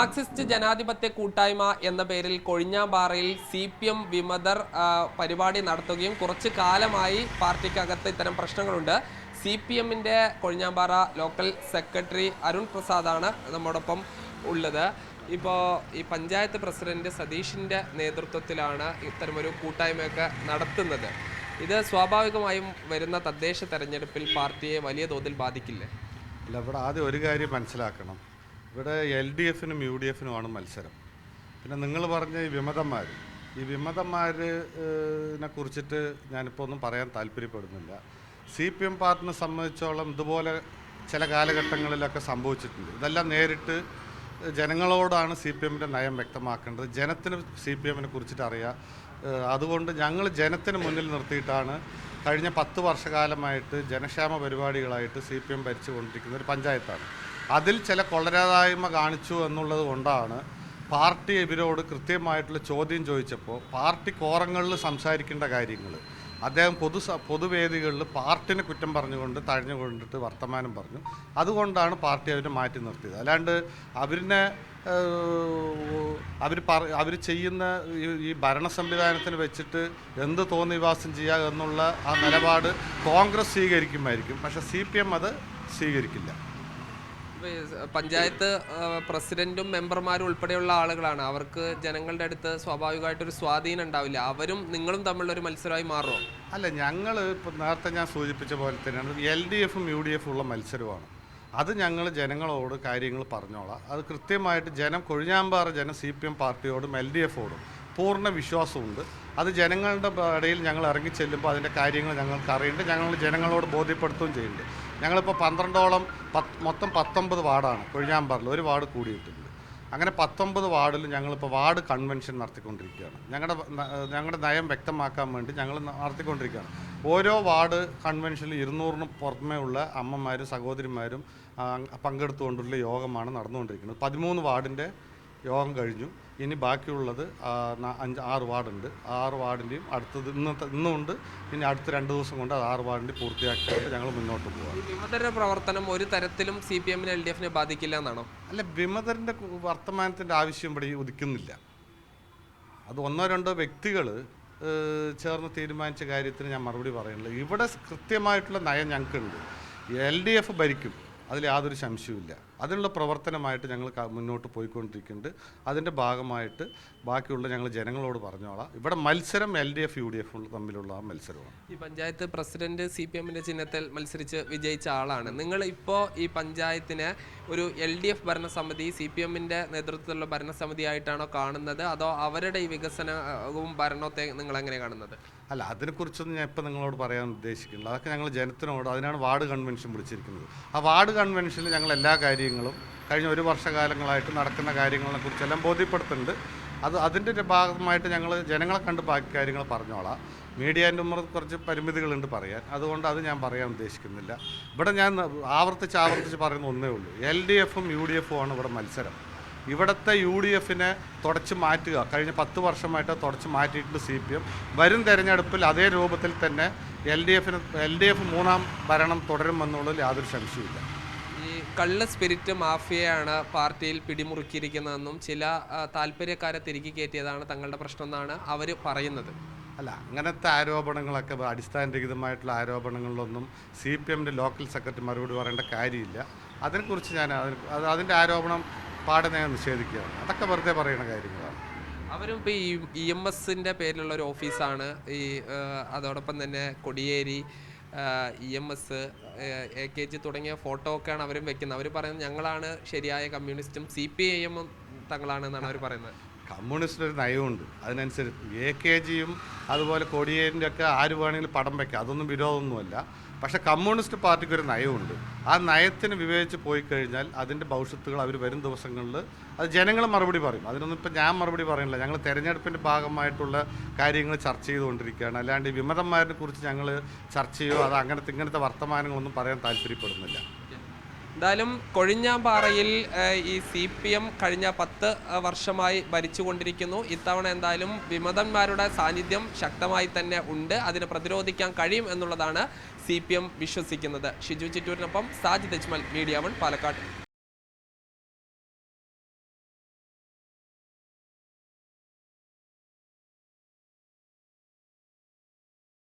Marxist ജനാധിപത്യ കൂട്ടായ്മ എന്ന പേരിൽ കൊഴിഞ്ഞാമ്പാറയിൽ സി പി എം വിമതർ പരിപാടി നടത്തുകയും കുറച്ച് കാലമായി പാർട്ടിക്കകത്ത് ഇത്തരം പ്രശ്നങ്ങളുണ്ട്. സി പി എമ്മിന്റെ കൊഴിഞ്ഞാമ്പാറ ലോക്കൽ സെക്രട്ടറി അരുൺ പ്രസാദാണ് നമ്മോടൊപ്പം ഉള്ളത്. ഇപ്പോൾ ഈ പഞ്ചായത്ത് പ്രസിഡന്റ് സതീഷിന്റെ നേതൃത്വത്തിലാണ് ഇത്തരമൊരു കൂട്ടായ്മയൊക്കെ നടത്തുന്നത്. ഇത് സ്വാഭാവികമായും വരുന്ന തദ്ദേശ തെരഞ്ഞെടുപ്പിൽ പാർട്ടിയെ വലിയ തോതിൽ ബാധിക്കില്ലേ? അല്ല ഇവിടെ ആദ്യം ഒരു കാര്യം മനസ്സിലാക്കണം. ഇവിടെ എൽ ഡി എഫിനും യു ഡി എഫിനുമാണ് മത്സരം. പിന്നെ നിങ്ങൾ പറഞ്ഞ ഈ വിമതന്മാർ ഈ വിമതന്മാരിനെ കുറിച്ചിട്ട് ഞാനിപ്പോൾ ഒന്നും പറയാൻ താല്പര്യപ്പെടുന്നില്ല. സി പി എം പാർട്ടിനെ സംബന്ധിച്ചോളം ഇതുപോലെ ചില കാലഘട്ടങ്ങളിലൊക്കെ സംഭവിച്ചിട്ടുണ്ട്. ഇതെല്ലാം നേരിട്ട് ജനങ്ങളോടാണ് സി പി എമ്മിന്റെ നയം വ്യക്തമാക്കേണ്ടത്. ജനത്തിന് സി പി എമ്മിനെ കുറിച്ചിട്ട് അറിയാം. അതുകൊണ്ട് ഞങ്ങൾ ജനത്തിന് മുന്നിൽ നിർത്തിയിട്ടാണ് കഴിഞ്ഞ പത്ത് വർഷകാലമായിട്ട് ജനക്ഷേമ പരിപാടികളായിട്ട് സി പി എം ഭരിച്ചുകൊണ്ടിരിക്കുന്ന ഒരു പഞ്ചായത്താണ്. അതിൽ ചില കൊള്ളരാതായ്മ കാണിച്ചു എന്നുള്ളത് കൊണ്ടാണ് പാർട്ടി ഇവരോട് കൃത്യമായിട്ടുള്ള ചോദ്യം ചോദിച്ചപ്പോൾ പാർട്ടി കോറങ്ങളിൽ സംസാരിക്കേണ്ട കാര്യങ്ങൾ. അദ്ദേഹം പൊതു പൊതുവേദികളിൽ പാർട്ടിനെ കുറ്റം പറഞ്ഞുകൊണ്ട് തഴഞ്ഞു കൊണ്ടിട്ട് വർത്തമാനം പറഞ്ഞു. അതുകൊണ്ടാണ് പാർട്ടി അവരെ മാറ്റി നിർത്തിയത്. അല്ലാണ്ട് അവരിനെ അവർ പറ അവർ ചെയ്യുന്ന ഈ- ഭരണ സംവിധാനത്തിന് വെച്ചിട്ട് എന്ത് തോന്നിവാസം ചെയ്യുക എന്നുള്ള ആ നിലപാട് കോൺഗ്രസ് സ്വീകരിക്കുമായിരിക്കും. പക്ഷേ സി പി എം അത് സ്വീകരിക്കില്ല. പഞ്ചായത്ത് പ്രസിഡന്റും മെമ്പർമാരും ഉൾപ്പെടെയുള്ള ആളുകളാണ്. അവർക്ക് ജനങ്ങളുടെ അടുത്ത് സ്വാഭാവികമായിട്ടൊരു സ്വാധീനം ഉണ്ടാവില്ല. അവരും നിങ്ങളും തമ്മിലുള്ള ഒരു മത്സരമായി മാറുമോ അല്ല ഞങ്ങൾ ഇപ്പോൾ നേരത്തെ ഞാൻ സൂചിപ്പിച്ച പോലെ തന്നെയാണ്. എൽ ഡി എഫും യു ഡി എഫും ഉള്ള മത്സരമാണ്. അത് ഞങ്ങൾ ജനങ്ങളോട് കാര്യങ്ങൾ പറഞ്ഞോളാം. അത് കൃത്യമായിട്ട് ജനം കൊഴിഞ്ഞാമ്പാറ ജനം സി പി എം പാർട്ടിയോടും എൽ ഡി എഫോടും പൂർണ വിശ്വാസമുണ്ട്. അത് ജനങ്ങളുടെ ഇടയിൽ ഞങ്ങൾ ഇറങ്ങി ചെല്ലുമ്പോൾ അതിന്റെ കാര്യങ്ങൾ ഞങ്ങൾക്ക് അറിയുന്നുണ്ട്. ഞങ്ങൾ ജനങ്ങളോട് ബോധ്യപ്പെടുത്തുകയും ചെയ്യുന്നുണ്ട്. ഞങ്ങളിപ്പോൾ പന്ത്രണ്ടോളം പത്ത് മൊത്തം പത്തൊമ്പത് വാർഡാണ്. കൊഴിഞ്ഞാമ്പാറിൽ ഒരു വാർഡ് കൂടിയിട്ടുണ്ട് അങ്ങനെ പത്തൊമ്പത് വാർഡിൽ ഞങ്ങളിപ്പോൾ വാർഡ് കൺവെൻഷൻ നടത്തിക്കൊണ്ടിരിക്കുകയാണ്. ഞങ്ങളുടെ ഞങ്ങളുടെ നയം വ്യക്തമാക്കാൻ വേണ്ടി ഞങ്ങൾ നടത്തിക്കൊണ്ടിരിക്കുകയാണ്. ഓരോ വാർഡ് കൺവെൻഷനിൽ ഇരുന്നൂറിന് പുറമേ ഉള്ള അമ്മമാരും സഹോദരിമാരും പങ്കെടുത്തുകൊണ്ടുള്ള യോഗമാണ് നടന്നുകൊണ്ടിരിക്കുന്നത്. പതിമൂന്ന് വാർഡിന്റെ യോഗം കഴിഞ്ഞു. ഇനി ബാക്കിയുള്ളത് അഞ്ച് ആറ് വാർഡുണ്ട്. ആ ആറ് വാർഡിന്റെയും അടുത്തത് ഇന്നത്തെ ഇന്നുണ്ട്. ഇനി അടുത്ത രണ്ട് ദിവസം കൊണ്ട് അത് ആറ് വാർഡിന്റെ പൂർത്തിയാക്കിയിട്ട് ഞങ്ങൾ മുന്നോട്ട് പോകാം വിമതര പ്രവർത്തനം ഒരു തരത്തിലും സി പി എമ്മിനെ എൽ ഡി എഫിനെ ബാധിക്കില്ല എന്നാണോ? അല്ല വിമതരന്റെ വർത്തമാനത്തിന്റെ ആവശ്യം ഇവിടെ ഉദിക്കുന്നില്ല. അത് ഒന്നോ രണ്ടോ വ്യക്തികൾ ചേർന്ന് തീരുമാനിച്ച കാര്യത്തിന് ഞാൻ മറുപടി പറയുന്നില്ല ഇവിടെ കൃത്യമായിട്ടുള്ള നയം ഞങ്ങൾക്കുണ്ട്. എൽ ഡി എഫ് ഭരിക്കും. അതിൽ യാതൊരു സംശയവുമില്ല. അതിനുള്ള പ്രവർത്തനമായിട്ട് ഞങ്ങൾ മുന്നോട്ട് പോയിക്കൊണ്ടിരിക്കുന്നുണ്ട്. അതിന്റെ ഭാഗമായിട്ട് ബാക്കിയുള്ള ഞങ്ങൾ ജനങ്ങളോട് പറഞ്ഞോളാം. ഇവിടെ മത്സരം L D F U D F തമ്മിലുള്ള ആ മത്സരമാണ്. ഈ പഞ്ചായത്ത് പ്രസിഡന്റ് സി പി എമ്മിന്റെ ചിഹ്നത്തിൽ മത്സരിച്ച് വിജയിച്ച ആളാണ്. നിങ്ങൾ ഇപ്പോൾ ഈ പഞ്ചായത്തിന് ഒരു എൽ ഡി എഫ് ഭരണസമിതി സി പി എമ്മിന്റെ നേതൃത്വത്തിലുള്ള ഭരണസമിതി ആയിട്ടാണോ കാണുന്നത്? അതോ അവരുടെ ഈ വികസനവും ഭരണത്തെ നിങ്ങൾ എങ്ങനെ കാണുന്നത്? അല്ല അതിനെക്കുറിച്ചൊന്നും ഞാൻ ഇപ്പം നിങ്ങളോട് പറയാൻ ഉദ്ദേശിക്കുന്നില്ല. അതൊക്കെ ഞങ്ങൾ ജനത്തിനോട് അതിനാണ് വാർഡ് കൺവെൻഷൻ വിളിച്ചിരിക്കുന്നത്. ആ വാർഡ് കൺവെൻഷനിൽ ഞങ്ങൾ എല്ലാ കാര്യങ്ങളും കഴിഞ്ഞ ഒരു വർഷകാലങ്ങളായിട്ട് നടക്കുന്ന കാര്യങ്ങളെ കുറിച്ചെല്ലാം ബോധ്യപ്പെടുത്തുന്നുണ്ട്. അത് അതിന്റെ ഭാഗമായിട്ട് ഞങ്ങൾ ജനങ്ങളെ കണ്ട് ബാക്കി കാര്യങ്ങൾ പറഞ്ഞോളാം. മീഡിയേന്റെ ഉമ്മർ കുറച്ച് പരിമിതികളുണ്ട് പറയാൻ. അതുകൊണ്ട് അത് ഞാൻ പറയാൻ ഉദ്ദേശിക്കുന്നില്ല. ഇവിടെ ഞാൻ ആവർത്തിച്ച് ആവർത്തിച്ച് പറയുന്ന ഒന്നേ ഉള്ളൂ. എൽ ഡി എഫും യു ഡി എഫും ആണ് ഇവിടെ മത്സരം. ഇവിടുത്തെ യു ഡി എഫിനെ തുടച്ച് മാറ്റുക. കഴിഞ്ഞ പത്ത് വർഷമായിട്ട് തുടച്ച് മാറ്റിയിട്ടുണ്ട് സി പി എം. വരും തെരഞ്ഞെടുപ്പിൽ അതേ രൂപത്തിൽ തന്നെ എൽ ഡി എഫിന് എൽ ഡി എഫ് മൂന്നാം ഭരണം തുടരുമെന്നുള്ളതിൽ യാതൊരു സംശയമില്ല ഈ കള്ള സ്പിരിറ്റ് മാഫിയയാണ് പാർട്ടിയിൽ പിടിമുറുക്കിയിരിക്കുന്നതെന്നും ചില താല്പര്യക്കാരെ തിരികെ കയറ്റിയതാണ് തങ്ങളുടെ പ്രശ്നം എന്നാണ് അവർ പറയുന്നത്. അല്ല അങ്ങനത്തെ ആരോപണങ്ങളൊക്കെ അടിസ്ഥാനരഹിതമായിട്ടുള്ള ആരോപണങ്ങളിലൊന്നും സി പി എമ്മിന്റെ ലോക്കൽ സെക്രട്ടറി മറുപടി പറയേണ്ട കാര്യമില്ല. അതിനെക്കുറിച്ച് ഞാൻ അത് അതിന്റെ ആരോപണം പാടെ ഞാൻ നിഷേധിക്കുകയാണ്. അതൊക്കെ വെറുതെ പറയുന്ന കാര്യങ്ങളാണ്. അവരും ഇപ്പോൾ ഈ ഇ എം എസിന്റെ പേരിലുള്ള ഒരു ഓഫീസാണ്. ഈ അതോടൊപ്പം തന്നെ Kodiyeri E M S A K G തുടങ്ങിയ ഫോട്ടോ ഒക്കെയാണ് അവരും വെക്കുന്നത്. അവർ പറയുന്നത് ഞങ്ങളാണ് ശരിയായ കമ്മ്യൂണിസ്റ്റും സി പി ഐ എമ്മും തങ്ങളാണ് എന്നാണ് അവർ പറയുന്നത്. കമ്മ്യൂണിസ്റ്റ് ഒരു നയമുണ്ട് അതിനനുസരിച്ച് എ കെ ജിയും അതുപോലെ കൊടിയേരിന്റെ ഒക്കെ ആര് വേണമെങ്കിലും പടം വെക്കാം. അതൊന്നും വിരോധമൊന്നുമല്ല. പക്ഷേ കമ്മ്യൂണിസ്റ്റ് പാർട്ടിക്ക് ഒരു നയമുണ്ട് ആ നയത്തിന് വിവേചിച്ച് പോയി കഴിഞ്ഞാൽ അതിന്റെ ഭവിഷ്യത്തുകൾ അവർ വരും ദിവസങ്ങളിൽ അത് ജനങ്ങൾ മറുപടി പറയും. അതിനൊന്നും ഇപ്പം ഞാൻ മറുപടി പറയുന്നില്ല. ഞങ്ങൾ തെരഞ്ഞെടുപ്പിന്റെ ഭാഗമായിട്ടുള്ള കാര്യങ്ങൾ ചർച്ച ചെയ്തുകൊണ്ടിരിക്കുകയാണ്. അല്ലാണ്ട് വിമതന്മാരെ കുറിച്ച് ഞങ്ങൾ ചർച്ച ചെയ്യുകയോ അത് അങ്ങനത്തെ ഇങ്ങനത്തെ വർത്തമാനങ്ങളൊന്നും പറയാൻ താല്പര്യപ്പെടുന്നില്ല. എന്തായാലും കൊഴിഞ്ഞാമ്പാറയിൽ ഈ സി പി എം കഴിഞ്ഞ പത്ത് വർഷമായി ഭരിച്ചുകൊണ്ടിരിക്കുന്നു. ഇത്തവണ എന്തായാലും വിമതന്മാരുടെ സാന്നിധ്യം ശക്തമായി തന്നെ ഉണ്ട്. അതിനെ പ്രതിരോധിക്കാൻ കഴിയും എന്നുള്ളതാണ് സി പി എം വിശ്വസിക്കുന്നത്. ഷിജു ചിറ്റൂരിനൊപ്പം സാജിദ് അജ്മൽ മീഡിയ വൺ പാലക്കാട്.